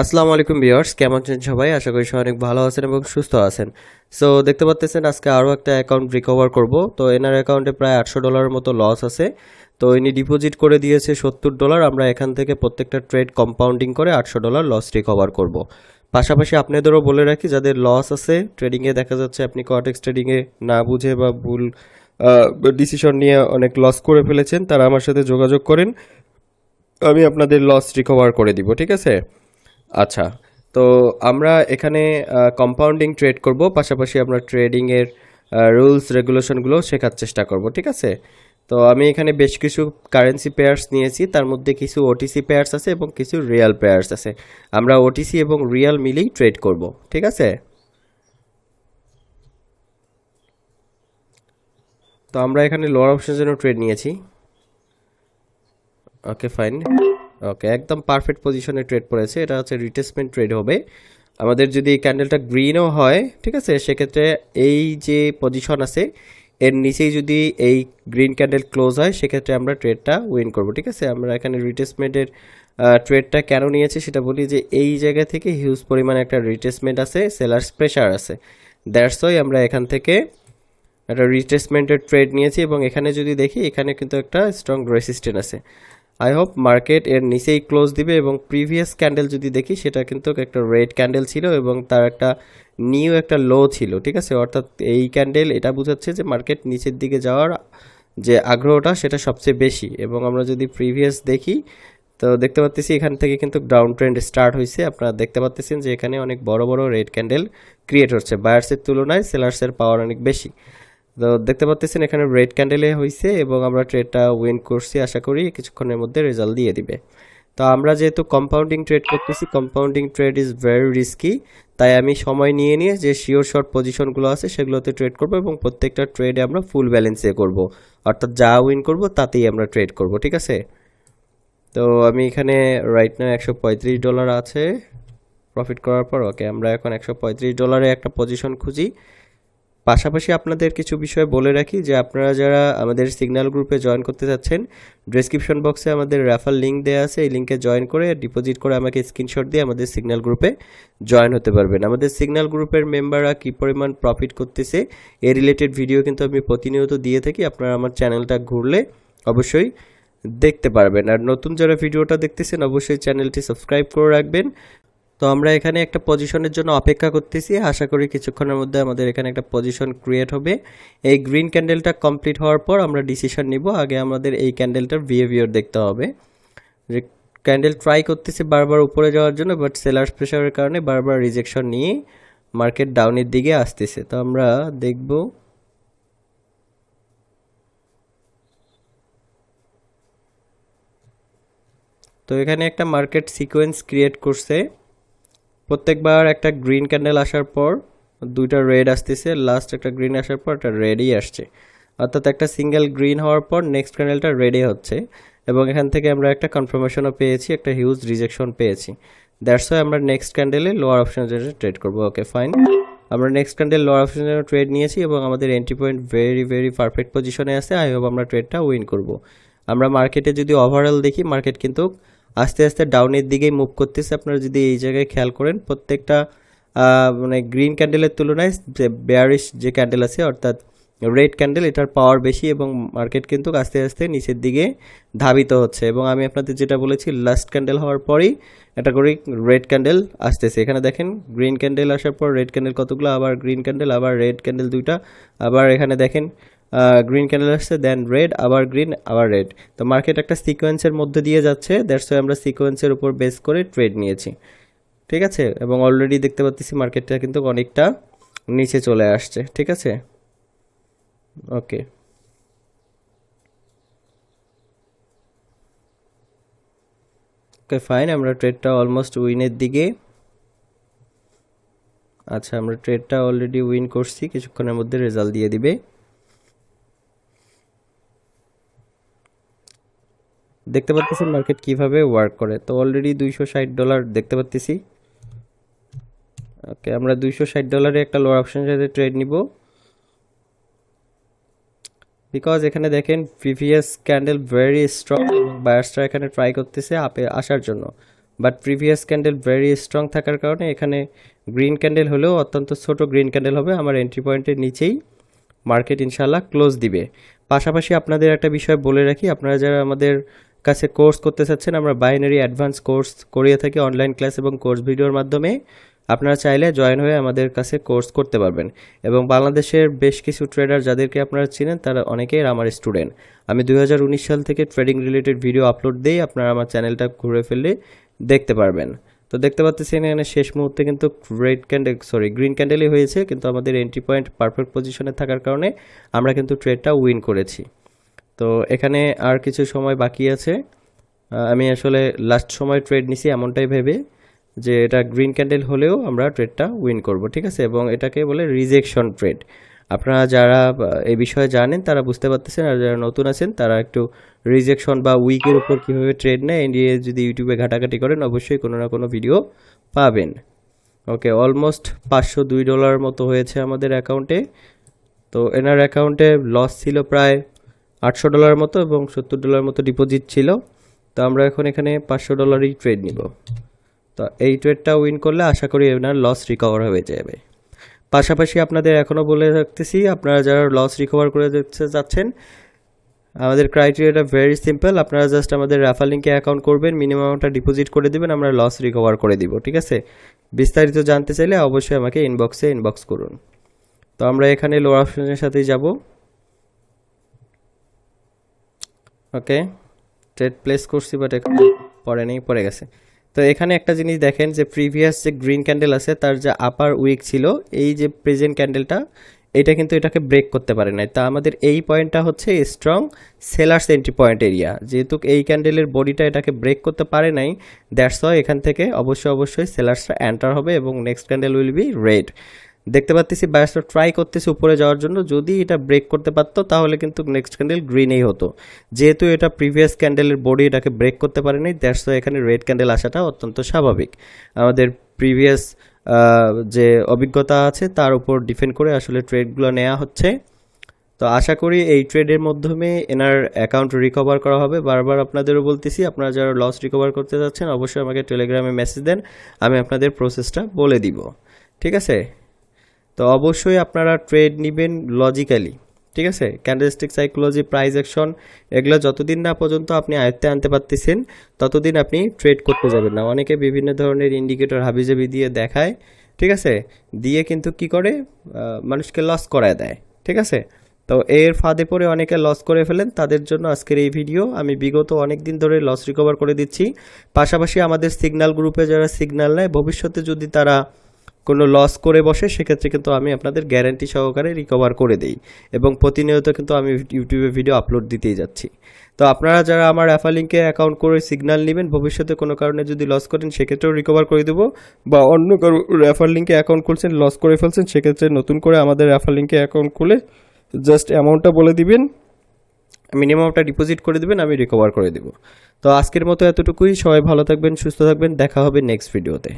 আসসালামু আলাইকুম ভিউয়ার্স, কেমন আছেন সবাই? আশা করি সবাই অনেক ভালো আছেন এবং সুস্থ আছেন। সো দেখতে পাচ্ছেন আজকে আরও একটা অ্যাকাউন্ট রিকভার করব। তো এনার অ্যাকাউন্টে প্রায় আটশো ডলারের মতো লস আছে। তো ইনি ডিপোজিট করে দিয়েছে সত্তর ডলার আমরা এখান থেকে প্রত্যেকটা ট্রেড কম্পাউন্ডিং করে আটশো ডলার লস রিকভার করব। পাশাপাশি আপনাদেরও বলে রাখি, যাদের লস আছে ট্রেডিংয়ে দেখা যাচ্ছে আপনি কটেক্স ট্রেডিংয়ে না বুঝে বা ভুল ডিসিশন নিয়ে অনেক লস করে ফেলেছেন, তারা আমার সাথে যোগাযোগ করেন। আমি আপনাদের লস রিকভার করে দিব, ঠিক আছে? আচ্ছা তো আমরা এখানে কম্পাউন্ডিং ট্রেড করব, পাশাপাশি আমরা ট্রেডিংয়ের রুলস রেগুলেশনগুলো শেখার চেষ্টা করব, ঠিক আছে? তো আমি এখানে বেশ কিছু কারেন্সি পেয়ার্স নিয়েছি, তার মধ্যে কিছু ওটিসি পেয়ার্স আছে এবং কিছু রিয়াল পেয়ার্স আছে। আমরা ওটিসি এবং রিয়াল মিলেই ট্রেড করব, ঠিক আছে? তো আমরা এখানে লোয়ার অপশনের জন্য ট্রেড নিয়েছি। ওকে ফাইন ওকে একদম পারফেক্ট পজিশনে ট্রেড পড়েছে। এটা হচ্ছে রিটেসমেন্ট ট্রেড হবে। আমাদের যদি ক্যান্ডেলটা গ্রিনও হয়, ঠিক আছে? সেক্ষেত্রে এই যে পজিশন আছে, এর নিচেই যদি এই গ্রিন ক্যান্ডেল ক্লোজ হয়, সেক্ষেত্রে আমরা ট্রেডটা উইন করব, ঠিক আছে? আমরা এখানে রিটেসমেন্টের ট্রেডটা কেন নিয়েছি সেটা বলি যে, এই জায়গা থেকে হিউজ পরিমাণে একটা রিটেসমেন্ট আছে সেলার্স প্রেশার আছে। দ্যাটস ওয়াই আমরা এখান থেকে একটা রিটেসমেন্টের ট্রেড নিয়েছি এবং এখানে যদি দেখি, এখানে কিন্তু একটা স্ট্রং রেসিস্টেন্ট আছে। আই হোপ মার্কেট এর নিচেই ক্লোজ দিবে এবং প্রিভিয়াস ক্যান্ডেল যদি দেখি, সেটা কিন্তু একটা রেড ক্যান্ডেল ছিল এবং তার একটা নিউ একটা লো ছিল, ঠিক আছে? অর্থাৎ এই ক্যান্ডেল এটা বোঝাচ্ছে যে মার্কেট নিচের দিকে যাওয়ার যে আগ্রহটা সেটা সবচেয়ে বেশি। এবং আমরা যদি প্রিভিয়াস দেখি, তো দেখতে পাচ্ছি এখান থেকে কিন্তু ডাউন ট্রেন্ড স্টার্ট হয়েছে আপনারা দেখতে পাচ্ছেন যে এখানে অনেক বড় বড় রেড ক্যান্ডেল ক্রিয়েট হচ্ছে। বায়ার্সের তুলনায় সেলার্সের পাওয়ার অনেক বেশি। তো দেখতে পাচ্ছেন এখানে রেড ক্যান্ডেলে হয়েছে এবং আমরা ট্রেডটা উইন করছি আশা করি, কিছুক্ষণের মধ্যে রেজাল্ট দিয়ে দিবে। তো আমরা যেহেতু কম্পাউন্ডিং ট্রেড করতেছি compounding trade is very risky তাই আমি সময় নিয়ে নিয়ে যে শিওর শর্ট পজিশনগুলো আছে সেগুলোতে ট্রেড করব এবং প্রত্যেকটা ট্রেডে আমরা ফুল ব্যালেন্সে করব। অর্থাৎ যা উইন করব, তাতেই আমরা ট্রেড করব, ঠিক আছে? তো আমি এখানে রাইট নাও একশো পঁয়ত্রিশ ডলার আছে। প্রফিট করার পর ওকে আমরা এখন একশো পঁয়ত্রিশ ডলারে একটা পজিশন খুঁজি। পাশাপাশি আপনাদের কিছু বিষয় বলে রাখি যে আপনারা যারা আমাদের সিগন্যাল গ্রুপে জয়েন করতে চাচ্ছেন ডেসক্রিপশন বক্সে আমাদের রেফার লিঙ্ক দেওয়া আছে। এই লিঙ্কে জয়েন করে ডিপোজিট করে আমাকে স্ক্রিনশট দিয়ে আমাদের সিগন্যাল গ্রুপে জয়েন হতে পারবেন। আমাদের সিগন্যাল গ্রুপের মেম্বাররা কী পরিমাণ প্রফিট করতেছে, এ রিলেটেড ভিডিও কিন্তু আমি প্রতিনিয়ত দিয়ে থাকি। আপনারা আমার চ্যানেলটা ঘুরলে অবশ্যই দেখতে পারবেন। আর নতুন যারা ভিডিওটা দেখতেছেন, অবশ্যই চ্যানেলটি সাবস্ক্রাইব করে রাখবেন। তো আমরা এখানে একটা পজিশনের জন্য অপেক্ষা করতেছি। আশা করি কিছুক্ষণের মধ্যে আমাদের এখানে একটা পজিশন ক্রিয়েট হবে। এই গ্রিন ক্যান্ডেলটা কমপ্লিট হওয়ার পর আমরা ডিসিশন নিব। আগে আমাদের এই ক্যান্ডেলটার বিহেভিয়ার দেখতে হবে। যে ক্যান্ডেল ট্রাই করতেছে বারবার উপরে যাওয়ার জন্য বাট সেলার্স প্রেশারের কারণে বারবার রিজেকশন নিয়ে মার্কেট ডাউনের দিকে আসতেছে। তো আমরা দেখব। তো এখানে একটা মার্কেট সিকোয়েন্স ক্রিয়েট করছে। প্রত্যেকবার একটা গ্রিন ক্যান্ডেল আসার পর দুইটা রেড আসতেছে লাস্ট একটা গ্রিন আসার পর একটা রেডই আসছে। অর্থাৎ একটা সিঙ্গেল গ্রিন হওয়ার পর নেক্সট ক্যান্ডেলটা রেডে হচ্ছে এবং এখান থেকে আমরা একটা কনফার্মেশনও পেয়েছি, একটা হিউজ রিজেকশন পেয়েছি। দ্যাটস ওয়াই আমরা নেক্সট ক্যান্ডেলে লোয়ার অপশনের জন্য ট্রেড করব। ওকে ফাইন আমরা নেক্সট ক্যান্ডেল লোয়ার অপশনের জন্য ট্রেড নিয়েছি এবং আমাদের entry point very very perfect পজিশনে আছে। আই হোপ আমরা ট্রেডটা উইন করব। আমরা মার্কেটে যদি ওভারঅল দেখি মার্কেট কিন্তু আস্তে আস্তে ডাউনের দিকেই মুভ করতেছে। আপনারা যদি এই জায়গায় খেয়াল করেন, প্রত্যেকটা মানে গ্রিন ক্যান্ডেলের তুলনায় যে বেয়ারিশ যে ক্যান্ডেল আছে, অর্থাৎ রেড ক্যান্ডেল এটার পাওয়ার বেশি এবং মার্কেট কিন্তু আস্তে আস্তে নিচের দিকে ধাবিত হচ্ছে। এবং আমি আপনাদের যেটা বলেছি লাস্ট ক্যান্ডেল হওয়ার পরেই একটা করে রেড ক্যান্ডেল আসতেছে। এখানে দেখেন গ্রিন ক্যান্ডেল আসার পর রেড ক্যান্ডেল কতগুলো, আবার গ্রিন ক্যান্ডেল আবার রেড ক্যান্ডেল দুইটা, আবার এখানে দেখেন গ্রিন ক্যান্ডেল আসছে দেন রেড আবার গ্রিন আবার রেড তো মার্কেট একটা সিকোয়েন্সের মধ্যে দিয়ে যাচ্ছে দ্যাটস আমরা সিকোয়েন্সের উপর বেস করে ট্রেড নিয়েছি। ঠিক আছে? এবং অলরেডি দেখতে পাচ্ছি মার্কেটটা কিন্তু অনেকটা নিচে চলে আসছে। ঠিক আছে? ওকে ওকে ফাইন আমরা ট্রেডটা অলমোস্ট উইনের দিকে। আচ্ছা আমরা ট্রেডটা অলরেডি উইন করছি, কিছুক্ষণের মধ্যে রেজাল্ট দিয়ে দিবে। দেখতে পাচ্ছেন মার্কেট কীভাবে ওয়ার্ক করে। তো অলরেডি দুইশো ষাট ডলার দেখতে পাচ্ছি ওকে আমরা দুইশো ষাট ডলারে একটা লোয়ার অপশনের সাথে ট্রেড নিব। বিকজ এখানে দেখেন প্রিভিয়াস ক্যান্ডেল ভেরি স্ট্রং এবং বায়ার্সরা এখানে ট্রাই করতেছে আপে আসার জন্য। But previous candle very strong থাকার কারণে এখানে গ্রিন ক্যান্ডেল হলেও অত্যন্ত ছোট গ্রিন ক্যান্ডেল হবে। আমার এন্ট্রি পয়েন্টের নিচেই মার্কেট ইনশাল্লাহ ক্লোজ দিবে। পাশাপাশি আপনাদের একটা বিষয় বলে রাখি, আপনারা যারা আমাদের কাছে কোর্স করতে চাচ্ছেন, আমরা বাইনারি অ্যাডভান্স কোর্স করিয়ে থাকি অনলাইন ক্লাস এবং কোর্স ভিডিওর মাধ্যমে। আপনারা চাইলে জয়েন হয়ে আমাদের কাছে কোর্স করতে পারবেন। এবং বাংলাদেশের বেশ কিছু ট্রেডার যাদেরকে আপনারা চিনেন, তারা অনেকেই আমার স্টুডেন্ট আমি দুই হাজার উনিশ সাল থেকে ট্রেডিং রিলেটেড ভিডিও আপলোড দিই আপনারা আমার চ্যানেলটা ঘুরে ফেললে দেখতে পারবেন। তো দেখতে পাচ্ছেন এখানে শেষ মুহূর্তে কিন্তু রেড ক্যান্ডেল সরি গ্রিন ক্যান্ডেলই হয়েছে, কিন্তু আমাদের এন্ট্রি পয়েন্ট পারফেক্ট পজিশনে থাকার কারণে আমরা কিন্তু ট্রেডটা উইন করেছি। তো এখানে আর কিছু সময় বাকি আছে। আমি আসলে লাস্ট সময় ট্রেড নিছি এমনটাই ভেবে যে এটা গ্রিন ক্যান্ডেল হলেও আমরা ট্রেডটা উইন করব, ঠিক আছে? এবং এটাকে বলে রিজেকশন ট্রেড আপনারা যারা এই বিষয়ে জানেন, তারা বুঝতে পারতেছেন, আর যারা নতুন আছেন, তারা একটু রিজেকশন বা উইকের উপর কীভাবে ট্রেড নেয় এ নিয়ে যদি ইউটিউবে ঘাটাঘাটি করেন, অবশ্যই কোনো না কোনো ভিডিও পাবেন। ওকে অলমোস্ট পাঁচশো দুই ডলার মতো হয়েছে আমাদের অ্যাকাউন্টে তো এনার অ্যাকাউন্টে লস ছিল প্রায় আটশো ডলার মতো এবং সত্তর ডলার মতো ডিপোজিট ছিল। তো আমরা এখন এখানে পাঁচশো ডলারই ট্রেড নিব। তো এই ট্রেডটা উইন করলে আশা করি এনার লস রিকভার হয়ে যাবে। পাশাপাশি আপনাদের এখনও বলে রাখতেছি, আপনারা যারা লস রিকভার করে দেখতে চাচ্ছেন আমাদের ক্রাইটেরিয়াটা ভেরি সিম্পল আপনারা জাস্ট আমাদের রেফার লিঙ্কে অ্যাকাউন্ট করবেন মিনিমামটা ডিপোজিট করে দেবেন, আমরা লস রিকভার করে দিব, ঠিক আছে? বিস্তারিত জানতে চাইলে অবশ্যই আমাকে ইনবক্সে ইনবক্স করুন। তো আমরা এখানে লোয়ার অপশনের সাথেই যাব। ওকে? ট্রেড প্লেস করছি বাট এখন পরে নেই, পড়ে গেছে। তো এখানে একটা জিনিস দেখেন যে প্রিভিয়াস যে গ্রিন ক্যান্ডেল আছে, তার যে আপার উইক ছিল, এই যে প্রেজেন্ট ক্যান্ডেলটা এটা কিন্তু এটাকে ব্রেক করতে পারে নাই। তা আমাদের এই পয়েন্টটা হচ্ছে strong sellers entry point area যেহেতু এই ক্যান্ডেলের বডিটা এটাকে ব্রেক করতে পারে নাই দ্যাটস এখান থেকে অবশ্যই অবশ্যই সেলার্সটা এন্টার হবে এবং next candle will be red দেখতে পাচ্তেছি বায়াসটা ট্রাই করতেছে উপরে যাওয়ার জন্য। যদি এটা ব্রেক করতে পারতো, তাহলে কিন্তু নেক্সট ক্যান্ডেল গ্রিনেই হতো। যেহেতু এটা প্রিভিয়াস ক্যান্ডেলের বডি এটাকে ব্রেক করতে পারেনি দ্যাটস এখানে রেড ক্যান্ডেল আসাটা অত্যন্ত স্বাভাবিক। আমাদের প্রিভিয়াস যে অভিজ্ঞতা আছে, তার উপর ডিপেন্ড করে আসলে ট্রেডগুলো নেওয়া হচ্ছে। তো আশা করি এই ট্রেডের মাধ্যমে এনার অ্যাকাউন্ট রিকভার করা হবে। বারবার আপনাদেরও বলতেছি, আপনারা যারা লস রিকভার করতে যাচ্ছেন, অবশ্যই আমাকে টেলিগ্রামে মেসেজ দেন, আমি আপনাদের প্রসেসটা বলে দিব। ঠিক আছে? তো অবশ্যই আপনারা ট্রেড নেবেন লজিক্যালি ঠিক আছে? ক্যান্ডেলস্টিক সাইকোলজি প্রাইস অ্যাকশন এগুলো যতদিন না পর্যন্ত আপনি আয়ত্তে আনতে পারতেছেন, ততদিন আপনি ট্রেড করতে যাবেন না। অনেকে বিভিন্ন ধরনের ইন্ডিকেটর হাবিজাবি দিয়ে দেখায়, ঠিক আছে? দিয়ে কিন্তু কি করে? মানুষকে লস করায় দেয়, ঠিক আছে? তো এর ফাঁদে পড়ে অনেকে লস করে ফেলেন। তাদের জন্য আজকের এই ভিডিও আমি বিগত অনেক দিন ধরে লস রিকভার করে দিচ্ছি। পাশাপাশি আমাদের সিগন্যাল গ্রুপে যারা সিগনাল নেয়, ভবিষ্যতে যদি তারা কোনো লস করে বসে, সেক্ষেত্রে কিন্তু আমি আপনাদের গ্যারান্টি সহকারে রিকভার করে দেই এবং প্রতিনিয়ত কিন্তু আমি ইউটিউবে ভিডিও আপলোড দিতেই যাচ্ছি। তো আপনারা যারা আমার অ্যাফা লিঙ্কে অ্যাকাউন্ট করে সিগন্যাল নেবেন, ভবিষ্যতে কোনো কারণে যদি লস করেন, সেক্ষেত্রেও রিকভার করে দেবো বা অন্য কারও রেফার লিঙ্কে অ্যাকাউন্ট খুলছেন লস করে ফেলছেন, সেক্ষেত্রে নতুন করে আমাদের রেফার লিঙ্কে অ্যাকাউন্ট খুলে জাস্ট অ্যামাউন্টটা বলে দিবেন মিনিমামটা ডিপোজিট করে দিবেন, আমি রিকভার করে দেবো। তো আজকের মতো এতটুকুই, সবাই ভালো থাকবেন, সুস্থ থাকবেন, দেখা হবে নেক্সট ভিডিওতে